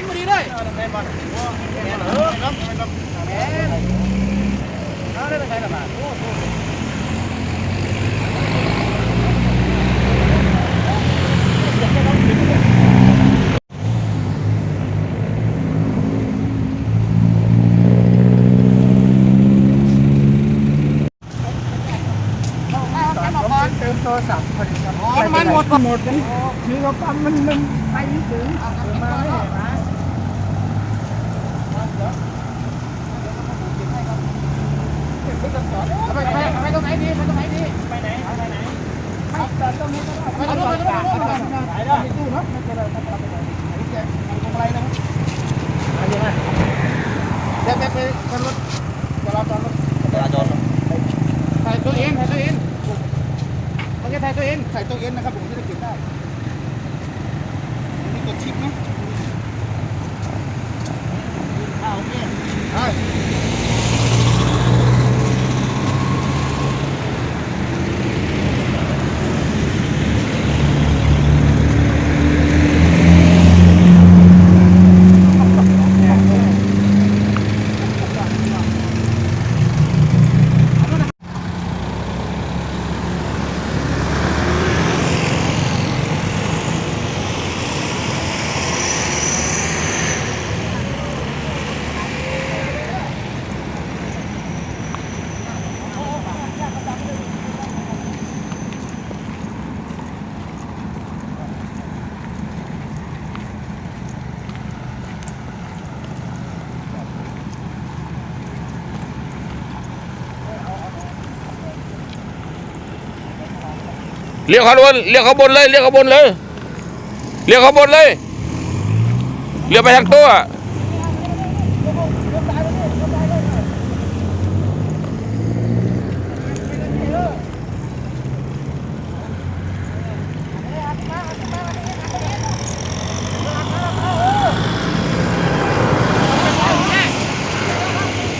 นพอดีเลยแมนบอลนเออแมนแมนนเอได้ไปใช้ละบาทโอ้โหเติมโทรศัพท์พอดีครับอ๋อมันหมดหมดกันคือเราปั๊มมันมันไปถึงเอามา ไม่ได้นะไปไปไปตรงไหนดีไปตรงไหนดีไปไหนไปไหนไปตรงนี้ก็ได้ไปตรงนี้ก็ได้ไปได้ตู้เนาะไม่เป็นไรไม่เป็นไรไม่เป็นไรตรงไรนะอะไรนะเดี๋ยวไปไปขึ้นรถจราจรรถจราจรใส่ตัวเองใส่ตัวเองโอเคใส่ตัวเองใส่ตัวเอ็นนะครับผมจะได้เก็บได้นี่ก เลี้ยวเขาบนเลี้ยวเขาบนเลยเลี้ยวเขาบนเลยเลี้ยวเขาบนเลยเลี้ยวไปทางตัว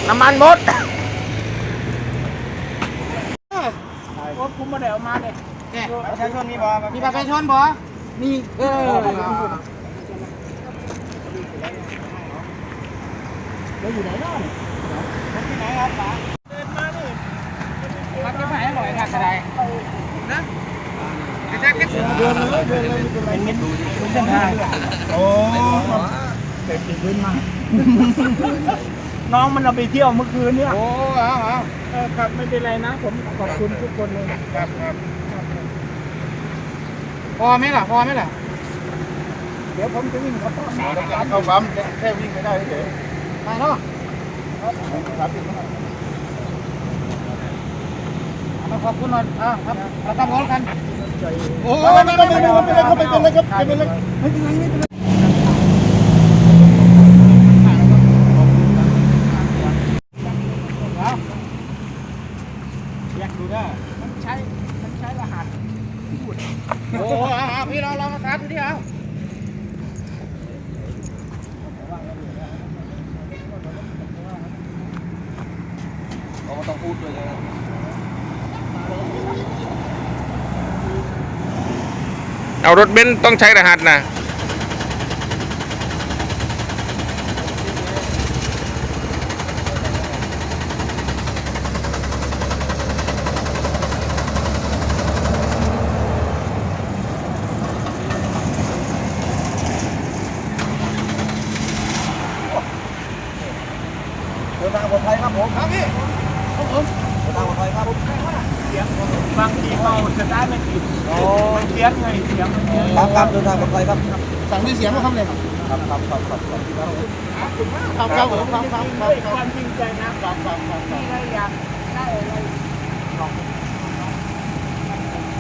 น้ำมันหมดรถผมมาเดี๋ยวมาเลย เนี่ยประชาชนมีบ่มีบัตรประชาชนบ่มีเออแล้วอยู่ไหนเนาะที่ไหนครับป๋าเดินมานี่บัตรไม่ให้หน่อยค่ะกระไดนะกระจายกระจายเดินเลยเดินเลยเป็นมิตรเส้นทางโอ้เป็นติดพื้นมาน้องมันเอาไปเที่ยวเมื่อคืนเนี่ย โอ้เอาเอาเออครับไม่เป็นไรนะ ผมขอบคุณทุกคนเลย ครับครับ พอไหมล่ะ พอไหมล่ะ เดี๋ยวผมจะวิ่งเข้าปั๊มเข้าปั๊มแค่วิ่งไม่ได้เฉยไปเนาะครับมาขอบคุณหน่อยอ่าครับเราต้องร้องกันโอ้ไม่ไม่ไม่ไม่ไม่เป็นไรครับไม่เป็นไรครับไม่เป็นไรไม่เป็นไรไม่เป็นไรอยากดูได้มันใช้มันใช้รหัสพูด โอ้เอาเอาพี่เราเรามาถามดูดิเอาเขาต้องพูดด้วยนะเอารถเบนซ์ต้องใช้รหัสนะ เดินทางปลอดภัย ครับผมครับพี่ครับผมเดินทางปลอดภัยครับผมเสียงบางทีเราสตาร์ทไม่ติดมันเสียงไงเสียงมันเสียงครับครับเดินทางปลอดภัยครับสั่งด้วยเสียงว่าคำเลยครับครับครับครับครับครับครับผมครับครับครับความจริงใจนะครับครับครับครับมีอะไรอยากได้อะไร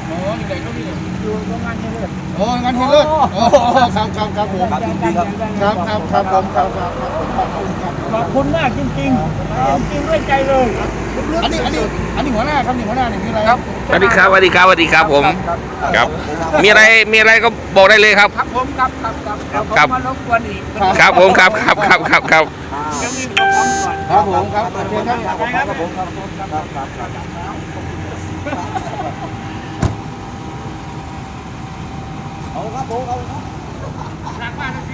โอ้อยู่ไหนก็มีอยู่โรงงานเฮลิศโอ้งานเฮลิศโอ้ครับครับครับผมครับยินดีครับครับครับครับผมครับครับครับ ขอบคุณมากจริงๆจริงด้วยใจเลยอันนี้อันนี้อันนี้หัวหน้าครับนี่หัวหน้านี่มีอะไรครับสวัสดีครับสวัสดีครับสวัสดีครับผมครับ มีอะไรมีอะไรก็บอกได้เลยครับ ครับผมครับครับครับครับมารบกวนอีกครับผมครับครับครับครับครับครับผมครับขอบคุณครับครับผมครับครับครับเอาครับผมเอาครับหนักมากเลย